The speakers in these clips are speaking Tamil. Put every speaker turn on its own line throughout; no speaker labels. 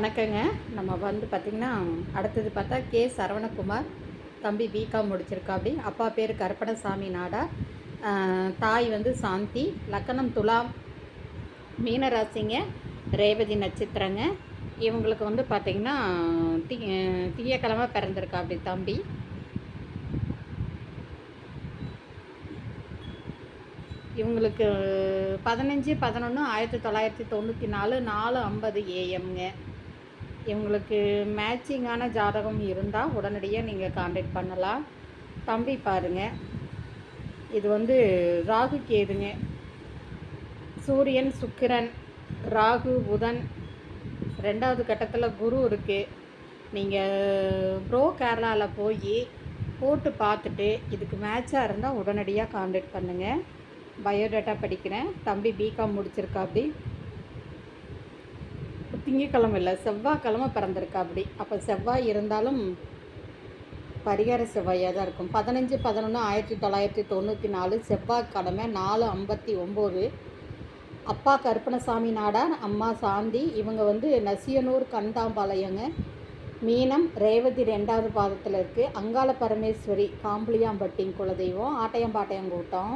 வணக்கங்க. நம்ம வந்து பார்த்திங்கன்னா அடுத்தது பார்த்தா கே. சரவணகுமார் தம்பி பிகாம் முடிச்சிருக்காப்படி அப்பா பேர் கருப்பணசாமி நாடா. தாய் வந்து சாந்தி. லக்கணம் துலாம் மீனராசிங்க. ரேவதி நட்சத்திரங்க. இவங்களுக்கு வந்து பார்த்திங்கன்னா தி தீயக்கிழமை பிறந்திருக்கா அப்படி தம்பி. இவங்களுக்கு பதினஞ்சு பதினொன்று ஆயிரத்தி தொள்ளாயிரத்தி தொண்ணூற்றி நாலு நாலு ஐம்பது ஏஎம்ங்க இவங்களுக்கு மேட்சிங்கான ஜாதகம் இருந்தால் உடனடியாக நீங்கள் காண்டாக்ட் பண்ணலாம். தம்பி பாருங்க. இது வந்து ராகு கேதுங்க. சூரியன் சுக்கிரன் ராகு புதன். ரெண்டாவது கட்டத்தில் குரு இருக்குது நீங்கள் ப்ரோ கேரளாவில் போய் போட்டு பார்த்துட்டு இதுக்கு மேட்சாக இருந்தால் உடனடியாக காண்டாக்ட் பண்ணுங்கள் பயோடேட்டா படிக்கிறேன். தம்பி பிகாம் முடிச்சிருக்காப்படி திங்கக்கிழமை இல்லை செவ்வாய்க்கிழமை பிறந்திருக்கா அப்படி. அப்போ செவ்வாய் இருந்தாலும் பரிகார செவ்வாயாக தான் இருக்கும். பதினஞ்சு பதினொன்று ஆயிரத்தி தொள்ளாயிரத்தி தொண்ணூற்றி நாலு செவ்வாய்க்கிழமை நாலு ஐம்பத்தி ஒம்பது. அப்பா கருப்பணசாமி நாடார் அம்மா சாந்தி இவங்க வந்து நசியனூர் கண்டாம்பாளையங்க மீனம் ரேவதி ரெண்டாவது பாதத்தில் இருக்குது அங்காள பரமேஸ்வரி காம்புளியாம்பட்டிங் குலதெய்வம் ஆட்டையம்பாட்டையம் கூட்டம்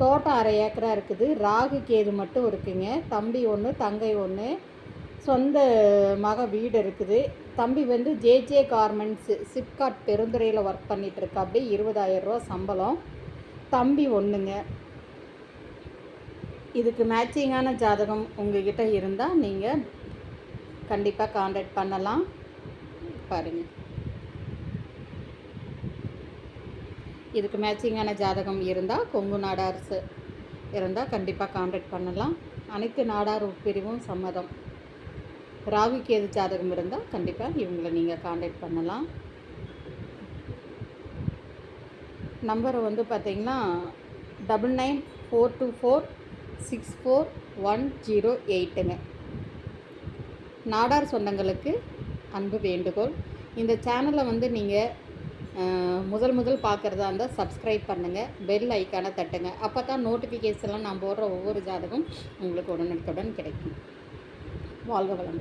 தோட்டம் அரை ஏக்கராக இருக்குது. ராகு கேது மட்டும் இருக்குங்க. தம்பி ஒன்று தங்கை ஒன்று சொந்த மக வீடு இருக்குது. தம்பி வந்து ஜேஜே கார்மெண்ட்ஸு சிப்காட் பெருந்துறையில் ஒர்க் பண்ணிகிட்ருக்கா இருக்கா அப்படி இருபதாயிரம் ரூபா சம்பளம். தம்பி ஒன்றுங்க இதுக்கு மேட்சிங்கான ஜாதகம் உங்ககிட்ட இருந்தால் நீங்கள் கண்டிப்பாக காண்டாக்ட் பண்ணலாம். பாருங்கள் இதுக்கு மேட்சிங்கான ஜாதகம் இருந்தால் கொங்கு நாடார்ஸ் இருந்தால் கண்டிப்பாக காண்டாக்ட் பண்ணலாம். அனைத்து நாடார் உட்பிரிவும் சம்மதம். ராகு கேது ஜாதகம் இருந்தால் கண்டிப்பாக இவங்களை நீங்கள் காண்டாக்ட் பண்ணலாம். நம்பரை வந்து பார்த்தீங்கன்னா double nine four two four six four one zero எயிட்டுங்க Nadar சொந்தங்களுக்கு அன்பு வேண்டுகோள். இந்த சேனலை வந்து நீங்கள் முதல் முதல் பார்க்குறதா இருந்தால் சப்ஸ்கிரைப் பண்ணுங்கள் பெல் ஐக்கானை தட்டுங்க. அப்போ தான் நோட்டிஃபிகேஷன்லாம் நான் போடுற ஒவ்வொரு ஜாதகம் உங்களுக்கு உடனுக்குடன் கிடைக்கும். పాల్గొగలం